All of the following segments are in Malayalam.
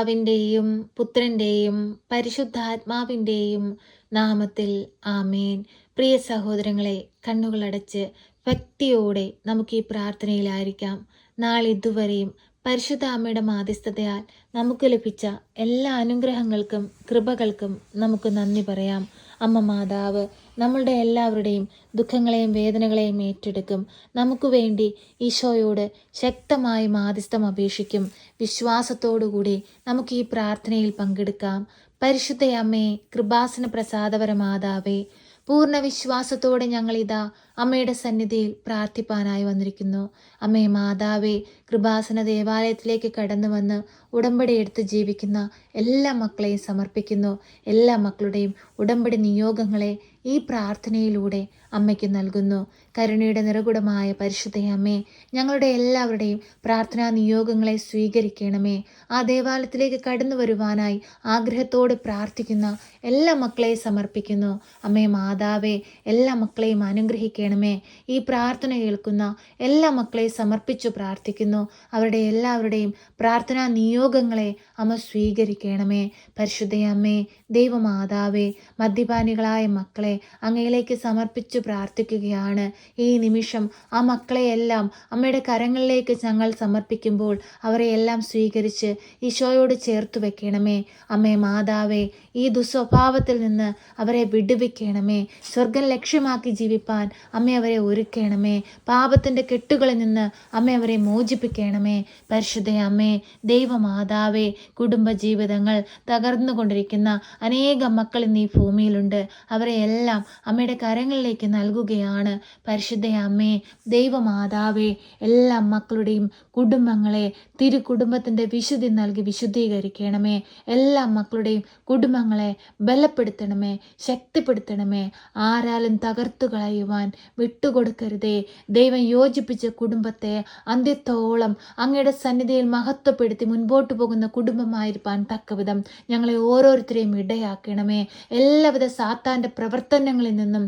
പിതാവിന്റെയും പുത്രന്റെയും പരിശുദ്ധാത്മാവിന്റെയും നാമത്തിൽ ആമേൻ. പ്രിയ സഹോദരങ്ങളെ കണ്ണുകളടച്ച് ഭക്തിയോടെ നമുക്ക് ഈ പ്രാർത്ഥനയിലായിരിക്കാം. നാളിതുവരെയും പരിശുദ്ധ അമ്മയുടെ മാധ്യസ്ഥതയാൽ നമുക്ക് ലഭിച്ച എല്ലാ അനുഗ്രഹങ്ങൾക്കും കൃപകൾക്കും നമുക്ക് നന്ദി പറയാം. അമ്മ മാതാവ് നമ്മളുടെ എല്ലാവരുടെയും ദുഃഖങ്ങളെയും വേദനകളെയും ഏറ്റെടുക്കും. നമുക്ക് വേണ്ടി ഈശോയോട് ശക്തമായി മാധ്യസ്ഥം അപേക്ഷിക്കും. വിശ്വാസത്തോടുകൂടി നമുക്ക് ഈ പ്രാർത്ഥനയിൽ പങ്കെടുക്കാം. പരിശുദ്ധ അമ്മേ കൃപാസന പ്രസാദപര മാതാവേ പൂർണ വിശ്വാസത്തോടെ ഞങ്ങളിതാ അമ്മയുടെ സന്നിധിയിൽ പ്രാർത്ഥിപ്പാനായി വന്നിരിക്കുന്നു. അമ്മേ മാതാവേ കൃപാസന ദേവാലയത്തിലേക്ക് കടന്നു വന്ന് ഉടമ്പടി എടുത്ത് ജീവിക്കുന്ന എല്ലാ മക്കളെയും സമർപ്പിക്കുന്നു. എല്ലാ മക്കളുടെയും ഉടമ്പടി നിയോഗങ്ങളെ ഈ പ്രാർത്ഥനയിലൂടെ അമ്മയ്ക്ക് നൽകുന്നു. കരുണയുടെ നിറകുടമായ പരിശുദ്ധയമ്മേ ഞങ്ങളുടെ എല്ലാവരുടെയും പ്രാർത്ഥനാ നിയോഗങ്ങളെ സ്വീകരിക്കണമേ. ആ ദേവാലയത്തിലേക്ക് കടന്നു വരുവാനായി ആഗ്രഹത്തോട് പ്രാർത്ഥിക്കുന്ന എല്ലാ മക്കളെയും സമർപ്പിക്കുന്നു. അമ്മേ മാതാവേ എല്ലാ മക്കളെയും അനുഗ്രഹിക്കണമേ. ഈ പ്രാർത്ഥന കേൾക്കുന്ന എല്ലാ മക്കളെയും സമർപ്പിച്ചു പ്രാർത്ഥിക്കുന്നു. അവരുടെ എല്ലാവരുടെയും പ്രാർത്ഥനാ നിയോഗങ്ങളെ അമ്മ സ്വീകരിക്കണമേ. പരിശുദ്ധയമ്മേ ദൈവമാതാവേ മദ്യപാനികളായ മക്കളെ അങ്ങയിലേക്ക് സമർപ്പിച്ചു പ്രാർത്ഥിക്കുകയാണ്. ഈ നിമിഷം ആ മക്കളെയെല്ലാം അമ്മയുടെ കരങ്ങളിലേക്ക് ഞങ്ങൾ സമർപ്പിക്കുമ്പോൾ അവരെ എല്ലാം സ്വീകരിച്ച് ഈശോയോട് ചേർത്തു വെക്കണമേ. അമ്മേ മാതാവേ ഈ ദുസ്വഭാവത്തിൽ നിന്ന് അവരെ വിടുവിക്കണമേ. സ്വർഗം ലക്ഷ്യമാക്കി ജീവിപ്പാൻ അമ്മ അവരെ ഒരുക്കണമേ. പാപത്തിന്റെ കെട്ടുകളിൽ നിന്ന് അമ്മ അവരെ മോചിപ്പിക്കണമേ. പരിശുദ്ധ അമ്മേ ദൈവമാതാവേ കുടുംബജീവിതങ്ങൾ തകർന്നുകൊണ്ടിരിക്കുന്ന അനേകം മക്കൾ ഇന്ന് ഈ ഭൂമിയിലുണ്ട്. അവരെ എല്ലാം അമ്മയുടെ കരങ്ങളിലേക്ക് നൽകുകയാണ്. പരിശുദ്ധ അമ്മേ ദൈവമാതാവേ എല്ലാ മക്കളുടെയും കുടുംബങ്ങളെ തിരു കുടുംബത്തിന്റെ വിശുദ്ധി നൽകി വിശുദ്ധീകരിക്കണമേ. എല്ലാ മക്കളുടെയും കുടുംബങ്ങളെ ബലപ്പെടുത്തണമേ ശക്തിപ്പെടുത്തണമേ. ആരാലും തകർത്തു കളയുവാൻ വിട്ടുകൊടുക്കരുതേ. ദൈവം യോജിപ്പിച്ച കുടുംബത്തെ അന്ത്യത്തോളം അങ്ങയുടെ സന്നിധിയിൽ മഹത്വപ്പെടുത്തി മുൻപോട്ട് പോകുന്ന കുടുംബമായിരിക്കാൻ തക്കവിധം ഞങ്ങളെ ഓരോരുത്തരെയും ഇടയാക്കണമേ. എല്ലാവിധ സാത്താന്റെ പ്രവർത്തനങ്ങളിൽ നിന്നും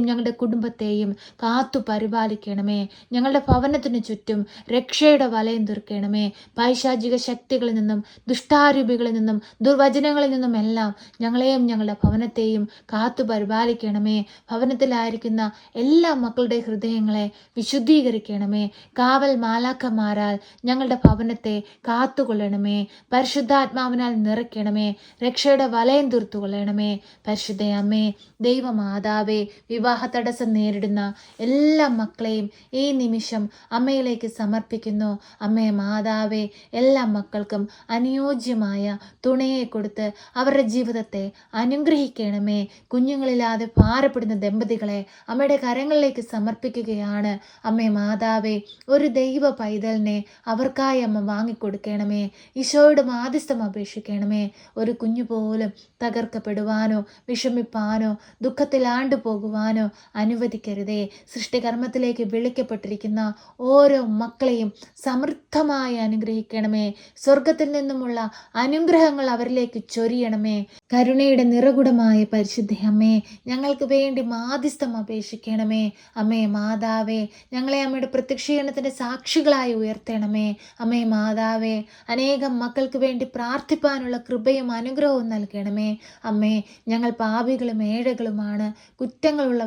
ഞങ്ങളെയും ഞങ്ങളുടെ കുടുംബത്തെയും കാത്തു പരിപാലിക്കണമേ. ഞങ്ങളുടെ ഭവനത്തിന് ചുറ്റും രക്ഷയുടെ വലയം തീർക്കണമേ. പൈശാചിക ശക്തികളിൽ നിന്നും ദുഷ്ടാരൂപികളിൽ നിന്നും ദുർവചനങ്ങളിൽ നിന്നും എല്ലാം ഞങ്ങളെയും ഞങ്ങളുടെ ഭവനത്തെയും കാത്തു പരിപാലിക്കണമേ. ഭവനത്തിലായിരിക്കുന്ന എല്ലാ മക്കളുടെ ഹൃദയങ്ങളെ വിശുദ്ധീകരിക്കണമേ. കാവൽ മാലാക്കന്മാരാൽ ഞങ്ങളുടെ ഭവനത്തെ കാത്തുകൊള്ളണമേ. പരിശുദ്ധാത്മാവിനാൽ നിറയ്ക്കണമേ. രക്ഷയുടെ വലയം തീർത്തുകൊള്ളണമേ. പരിശുദ്ധ അമ്മേ ദൈവമാതാവേ വിവാഹ തടസ്സം നേരിടുന്ന എല്ലാ മക്കളെയും ഈ നിമിഷം അമ്മയിലേക്ക് സമർപ്പിക്കുന്നു. അമ്മേ മാതാവേ എല്ലാ മക്കൾക്കും അനുയോജ്യമായ തുണയെ കൊടുത്ത് അവരുടെ ജീവിതത്തെ അനുഗ്രഹിക്കണമേ. കുഞ്ഞുങ്ങളില്ലാതെ ഭാരപ്പെടുന്ന ദമ്പതികളെ അമ്മയുടെ കരങ്ങളിലേക്ക് സമർപ്പിക്കുകയാണ്. അമ്മേ മാതാവേ ഒരു ദൈവ പൈതലിനെ അവർക്കായി അമ്മ വാങ്ങിക്കൊടുക്കണമേ. ഈശോയുടെ മാധ്യസ്ഥം അപേക്ഷിക്കണമേ. ഒരു കുഞ്ഞു പോലും തകർക്കപ്പെടുവാനോ വിഷമിപ്പാനോ ദുഃഖത്തിലാണ്ടു പോകുവാനോ അനുവദിക്കരുതേ. സൃഷ്ടികർമ്മത്തിലേക്ക് വിളിക്കപ്പെട്ടിരിക്കുന്ന ഓരോ മക്കളെയും സമൃദ്ധമായി അനുഗ്രഹിക്കണമേ. സ്വർഗത്തിൽ നിന്നുമുള്ള അനുഗ്രഹങ്ങൾ അവരിലേക്ക് ചൊരിയണമേ. കരുണയുടെ നിറകുടമായ പരിശുദ്ധ അമ്മേ ഞങ്ങൾക്ക് വേണ്ടി മാധ്യസ്ഥം അപേക്ഷിക്കണമേ. അമ്മേ മാതാവേ ഞങ്ങളെ അമ്മയുടെ പ്രത്യക്ഷീകരണത്തിന്റെ സാക്ഷികളായി ഉയർത്തണമേ. അമ്മേ മാതാവേ അനേകം മക്കൾക്ക് വേണ്ടി പ്രാർത്ഥിപ്പാനുള്ള കൃപയും അനുഗ്രഹവും നൽകണമേ. അമ്മേ ഞങ്ങൾ പാപികളും ഏഴകളുമാണ്.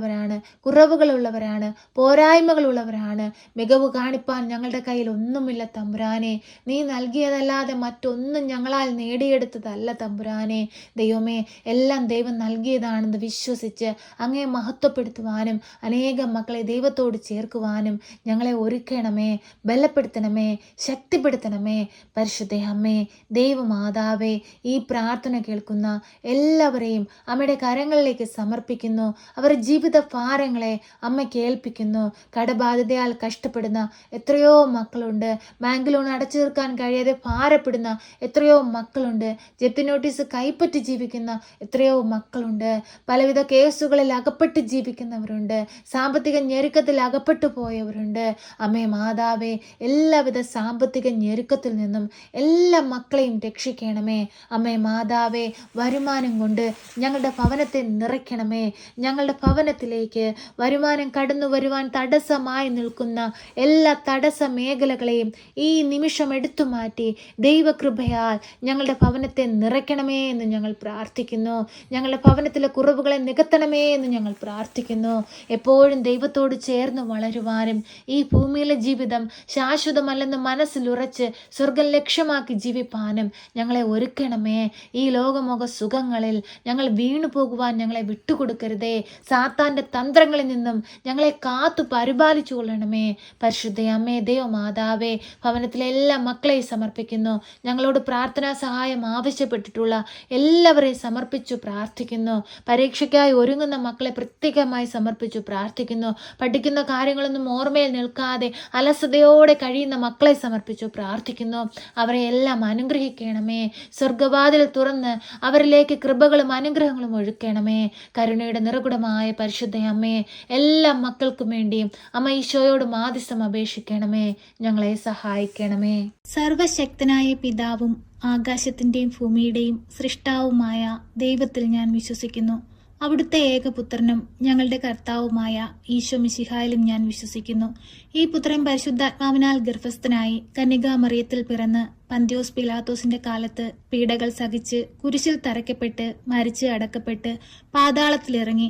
കുറ്റങ്ങളുള്ളവരാണ് കുറവുകളുള്ളവരാണ് പോരായ്മകളുള്ളവരാണ്. മികവ് കാണിപ്പാൻ ഞങ്ങളുടെ കയ്യിൽ ഒന്നുമില്ല തമ്പുരാനെ. നീ നൽകിയതല്ലാതെ മറ്റൊന്നും ഞങ്ങളാൽ നേടിയെടുത്തതല്ല തമ്പുരാനെ. ദൈവമേ എല്ലാം ദൈവം നൽകിയതാണെന്ന് വിശ്വസിച്ച് അങ്ങേ മഹത്വപ്പെടുത്തുവാനും അനേകം മക്കളെ ദൈവത്തോട് ചേർക്കുവാനും ഞങ്ങളെ ഒരുക്കണമേ ബലപ്പെടുത്തണമേ ശക്തിപ്പെടുത്തണമേ. പരിശുദ്ധ അമ്മേ ദൈവമാതാവേ ഈ പ്രാർത്ഥന കേൾക്കുന്ന എല്ലാവരെയും അമ്മയുടെ കരങ്ങളിലേക്ക് സമർപ്പിക്കുന്നു. അവരുടെ ജീവിത ഭാരങ്ങളെ അമ്മയ്ക്ക് ഏൽപ്പിക്കുന്നു. കടബാധ്യതയാൽ കഷ്ടപ്പെടുന്ന എത്രയോ മക്കളുണ്ട്. ബാങ്ക് ലോൺ അടച്ചു തീർക്കാൻ കഴിയാതെ ഭാരപ്പെടുന്ന എത്രയോ മക്കളുണ്ട്. ജപ്തി നോട്ടീസ് കൈപ്പറ്റി ജീവിക്കുന്ന എത്രയോ മക്കളുണ്ട്. പലവിധ കേസുകളിൽ അകപ്പെട്ട് ജീവിക്കുന്നവരുണ്ട്. സാമ്പത്തിക ഞെരുക്കത്തിൽ അകപ്പെട്ടു പോയവരുണ്ട്. അമ്മേ മാതാവേ എല്ലാവിധ സാമ്പത്തിക ഞെരുക്കത്തിൽ നിന്നും എല്ലാ മക്കളെയും രക്ഷിക്കണമേ. അമ്മേ മാതാവേ വരുമാനം കൊണ്ട് ഞങ്ങളുടെ ഭവനത്തെ നിറയ്ക്കണമേ. ഞങ്ങളുടെ ഭവന ഭവനത്തിലേക്ക് വരുമാനം കടന്നു വരുവാൻ തടസ്സമായി നിൽക്കുന്ന എല്ലാ തടസ്സ മേഖലകളെയും ഈ നിമിഷം എടുത്തു മാറ്റി ദൈവകൃപയാൽ ഞങ്ങളുടെ ഭവനത്തെ നിറയ്ക്കണമേ എന്ന് ഞങ്ങൾ പ്രാർത്ഥിക്കുന്നു. ഞങ്ങളുടെ ഭവനത്തിലെ കുറവുകളെ നികത്തണമേ എന്ന് ഞങ്ങൾ പ്രാർത്ഥിക്കുന്നു. എപ്പോഴും ദൈവത്തോട് ചേർന്ന് വളരുവാനും ഈ ഭൂമിയിലെ ജീവിതം ശാശ്വതമല്ലെന്ന് മനസ്സിലുറച്ച് സ്വർഗം ലക്ഷ്യമാക്കി ജീവിപ്പാനും ഞങ്ങളെ ഒരുക്കണമേ. ഈ ലോകമുഖ സുഖങ്ങളിൽ ഞങ്ങൾ വീണു പോകുവാൻ ഞങ്ങളെ വിട്ടുകൊടുക്കരുതേ. സാത്താന്റെ തന്ത്രങ്ങളിൽ നിന്നും ഞങ്ങളെ കാത്തു പരിപാലിച്ചു കൊള്ളണമേ. പരിശുദ്ധ അമ്മേ ദൈവ മാതാവേ ഭവനത്തിലെ എല്ലാ മക്കളെയും സമർപ്പിക്കുന്നു. ഞങ്ങളോട് പ്രാർത്ഥനാ സഹായം ആവശ്യപ്പെട്ടിട്ടുള്ള എല്ലാവരെയും സമർപ്പിച്ചു പ്രാർത്ഥിക്കുന്നു. പരീക്ഷയ്ക്കായി ഒരുങ്ങുന്ന മക്കളെ പ്രത്യേകമായി സമർപ്പിച്ചു പ്രാർത്ഥിക്കുന്നു. പഠിക്കുന്ന കാര്യങ്ങളൊന്നും ഓർമ്മയിൽ നിൽക്കാതെ അലസതയോടെ കഴിയുന്ന മക്കളെ സമർപ്പിച്ചു പ്രാർത്ഥിക്കുന്നു. അവരെ എല്ലാം അനുഗ്രഹിക്കണമേ. സ്വർഗവാതിൽ തുറന്ന് അവരിലേക്ക് കൃപകളും അനുഗ്രഹങ്ങളും ഒഴുക്കണമേ കരുണയുടെ നിറകുടമായ പരിശുദ്ധ അമ്മയെ എല്ലാ മക്കൾക്കും വേണ്ടിയും അമ്മ ഈശോയോട് മാധ്യസ്ഥം അപേക്ഷിക്കണമേ ഞങ്ങളെ സഹായിക്കണമേ. സർവശക്തനായ പിതാവും ആകാശത്തിന്റെയും ഭൂമിയുടെയും സൃഷ്ടാവുമായ ദൈവത്തിൽ ഞാൻ വിശ്വസിക്കുന്നു. അവിടുത്തെ ഏകപുത്രനും ഞങ്ങളുടെ കർത്താവുമായ ഈശോ മിശിഹായിലും ഞാൻ വിശ്വസിക്കുന്നു. ഈ പുത്രൻ പരിശുദ്ധാത്മാവിനാൽ ഗർഭസ്ഥനായി കന്യകാമറിയത്തിൽ പിറന്ന് പന്ത്യോസ് പിലാത്തോസിന്റെ കാലത്ത് പീഡകൾ സഹിച്ച് കുരിശിൽ തറയ്ക്കപ്പെട്ട് മരിച്ച് അടക്കപ്പെട്ട് പാതാളത്തിലിറങ്ങി